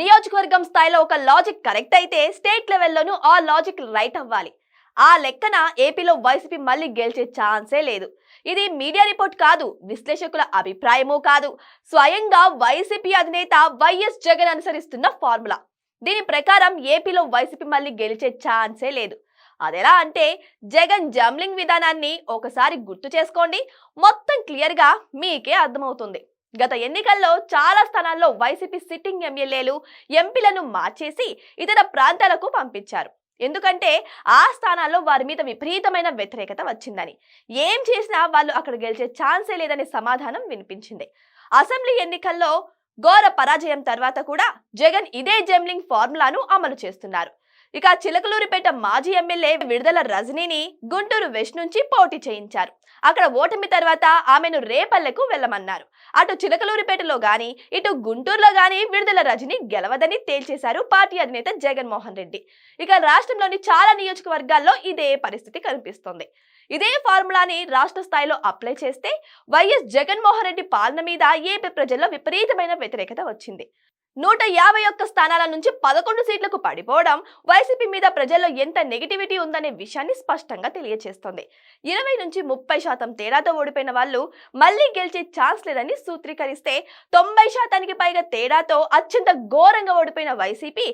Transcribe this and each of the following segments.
నియోజకవర్గం స్థాయిలో ఒక లాజిక్ కరెక్ట్ అయితే స్టేట్ లెవెల్లోనూ ఆ లాజిక్ రైట్ అవ్వాలి. ఆ లెక్కన ఏపీలో వైసీపీ మళ్ళీ గెలిచే ఛాన్సే లేదు. ఇది మీడియా రిపోర్ట్ కాదు విశ్లేషకుల అభిప్రాయమూ కాదు. స్వయంగా వైసీపీ అధినేత వైఎస్ జగన్ అనుసరిస్తున్న ఫార్ములా దీని ప్రకారం ఏపీలో వైసీపీ మళ్ళీ గెలిచే ఛాన్సే లేదు. అదెలా అంటే జగన్ జమ్లింగ్ విధానాన్ని ఒకసారి గుర్తు చేసుకోండి. మొత్తం క్లియర్గా మీకే అర్థమవుతుంది. గత ఎన్నికల్లో చాలా స్థానాల్లో వైసీపీ సిట్టింగ్ ఎమ్మెల్యేలు ఎంపీలను మార్చేసి ఇతర ప్రాంతాలకు పంపించారు. ఎందుకంటే ఆ స్థానాల్లో వారి మీద విపరీతమైన వ్యతిరేకత వచ్చిందని. ఏం చేసినా వాళ్ళు అక్కడ గెలిచే ఛాన్సే లేదనే సమాధానం వినిపించింది. అసెంబ్లీ ఎన్నికల్లో ఘోర పరాజయం తర్వాత కూడా జగన్ ఇదే జెమ్లింగ్ ఫార్ములాను అమలు చేస్తున్నారు. ఇక చిలకలూరిపేట మాజీ ఎమ్మెల్యే విడుదల రజనీని గుంటూరు వెస్ట్ నుంచి పోటీ చేయించారు. అక్కడ ఓటమి తర్వాత ఆమెను రేపల్లెకు వెళ్ళమన్నారు. అటు చిలకలూరిపేటలో గాని ఇటు గుంటూరులో గాని విడుదల రజని గెలవదని తేల్చేశారు పార్టీ అధినేత జగన్మోహన్ రెడ్డి. ఇక రాష్ట్రంలోని చాలా నియోజకవర్గాల్లో ఇదే పరిస్థితి కనిపిస్తోంది. ఇదే ఫార్ములాని రాష్ట్ర స్థాయిలో అప్లై చేస్తే వైఎస్ జగన్మోహన్ రెడ్డి పాలన మీద ఏపీ ప్రజల్లో విపరీతమైన వ్యతిరేకత వచ్చింది. నూట యాభై ఒక్క స్థానాల నుంచి పదకొండు సీట్లకు పడిపోవడం వైసీపీ మీద ప్రజల్లో ఎంత నెగిటివిటీ ఉందనే విషయాన్ని స్పష్టంగా తెలియజేస్తోంది ఇరవై నుంచి ముప్పై శాతం తేడాతో ఓడిపోయిన వాళ్ళు మళ్ళీ గెలిచే ఛాన్స్ లేదని సూత్రీకరిస్తే తొంభై శాతానికి పైగా తేడాతో అత్యంత ఘోరంగా ఓడిపోయిన వైసీపీ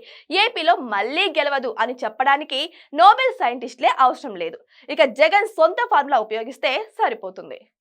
ఏపీలో మళ్ళీ గెలవదు అని చెప్పడానికి నోబెల్ సైంటిస్టులే అవసరం లేదు. ఇక జగన్ సొంత ఫార్ములా ఉపయోగిస్తే సరిపోతుంది.